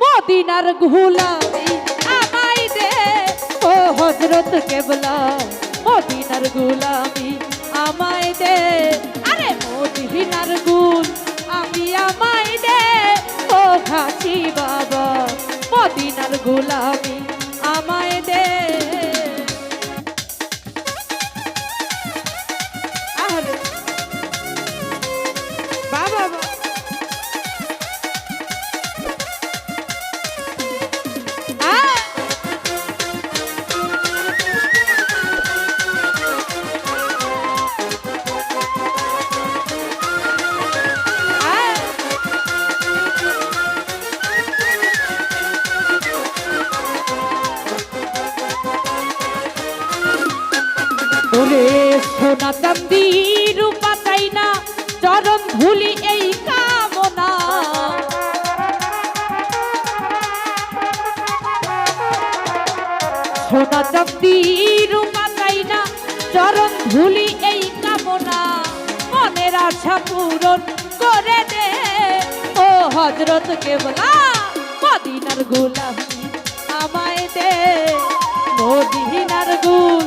মদিনার গুলামি আমায় দে। ও হজরত কেবলা, মদিনার গুলামি আমায় দে। আরে মদিনার গুল আমি আমায় দে। ও ঘাসি বাবা, মদিনার গুলামি ওরে সোনা চান্দি রূপা চাই না, চরণ ধুলি এই কামনা। সোনা চান্দি রূপা চাই না, চরণ ধুলি এই কামনা। মনের আশা পূরণ করে দে। ও হজরত কেবলা, মদিনার গোলামি আমায় দে। মদিনার গুল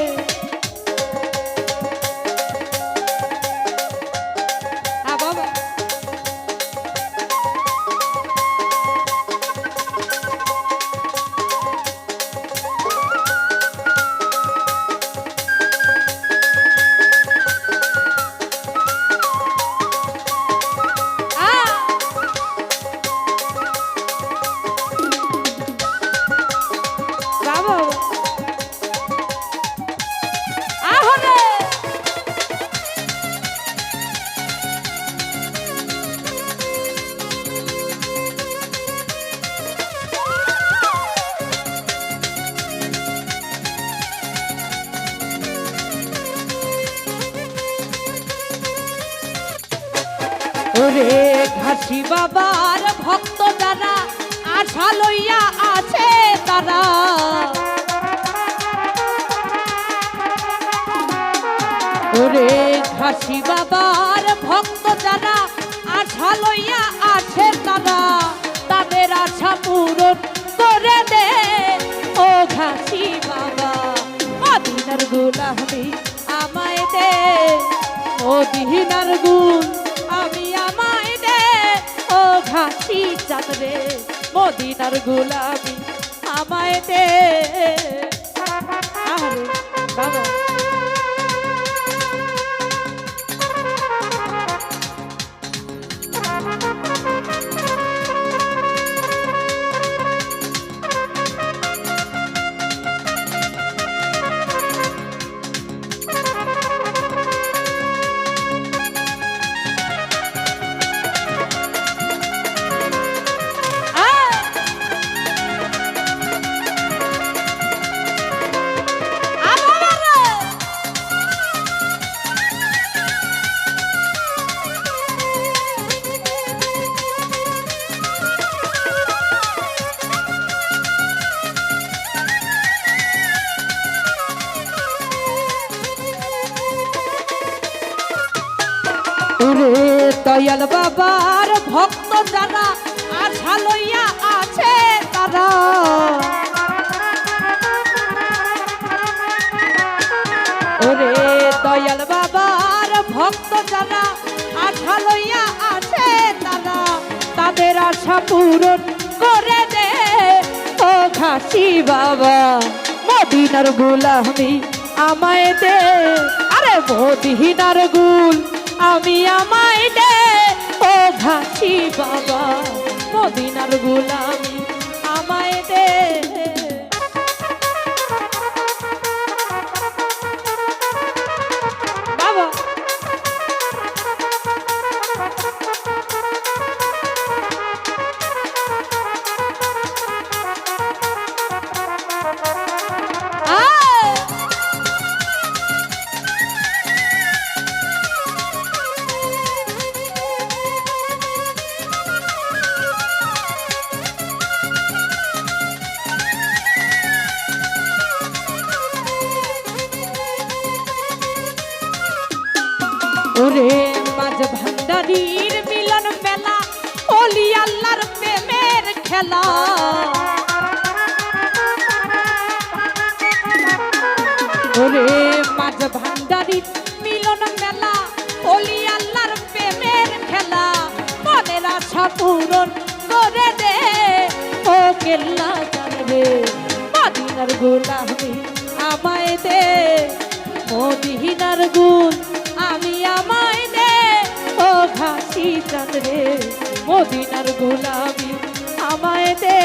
ওরে ঘাসি বাবার ভক্ত যারা, আশা লইয়া আছে তারা। ওরে ঘাসি বাবার ভক্ত যারা, আশা লইয়া আছে তারা। তাদের আশা পূরণ করে দে, ও ঘাসি বাবা। মদিনার গুলামি আমায় দে আমায় দে ও ঘাসি চাঁদরে মদিনার গোলামি আমায় দে। বাবা। ওরে দয়াল বাবার ভক্ত যারা আশা লইয়া আছে তারা ওরে দয়াল বাবার ভক্ত যারা আশা লইয়া আছে তারা তাদের আশা পূরণ করে দে, ও ঘাসি বাবা। মদিনার গুলামি আমায় দে, আরে মদিনার গুল আমি আমায় দে ও ঘাসি বাবা মদিনার গুলামি আমায় দে। খেলা ওরে মাঝ ভান্ডারির মিলন মেলা, অলি আল্লাহর প্রেমের খেলা। মনের আশা পূরণ করে দে, ও কেল্লা মদিনার আমায় দে। মদিনার গুণ আমি আমায় দে, ও ঘাসি চাঁদরে মদিনার গোলামি আমায় দে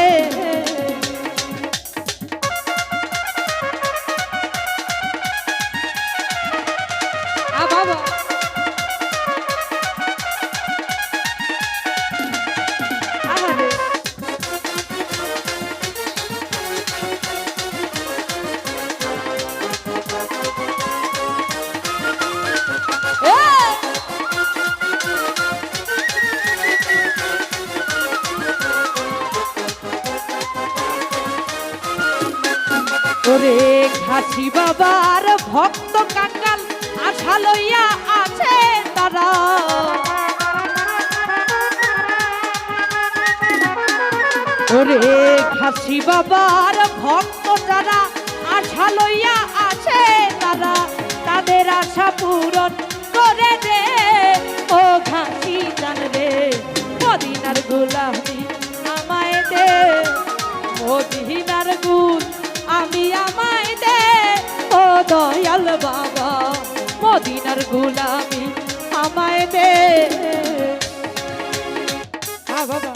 ওরে ঘাসি বাবার ভক্ত কাঙ্গাল আশা লইয়া আছে তারা। ওরে ঘাসি বাবার ভক্ত যারা, আশা লইয়া আছে তারা। তাদের আশা পূরণ করে দে, ও ঘাসি জানবে, মদিনার গোলামি আমায় দে, মদিনার গুণ আমি আমায় দে। ও দয়াল বাবা মদিনার গোলামি আমায় দে। বাবা।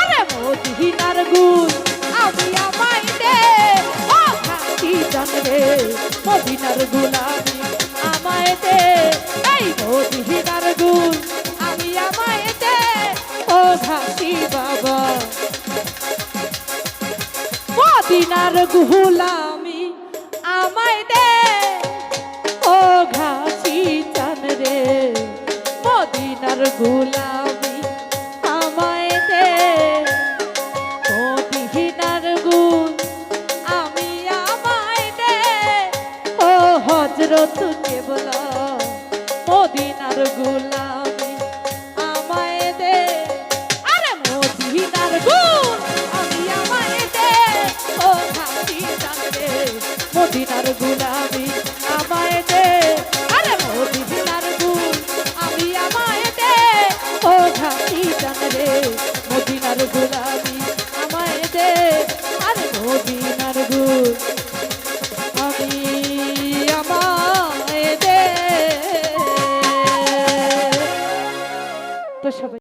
আরে গুণ আমি ও জানবে আমায় দে। এই মদিনার গুণ আমি আমায় ও বাবা। মদিনার গুলামি কেবলা মদিনার গুলামি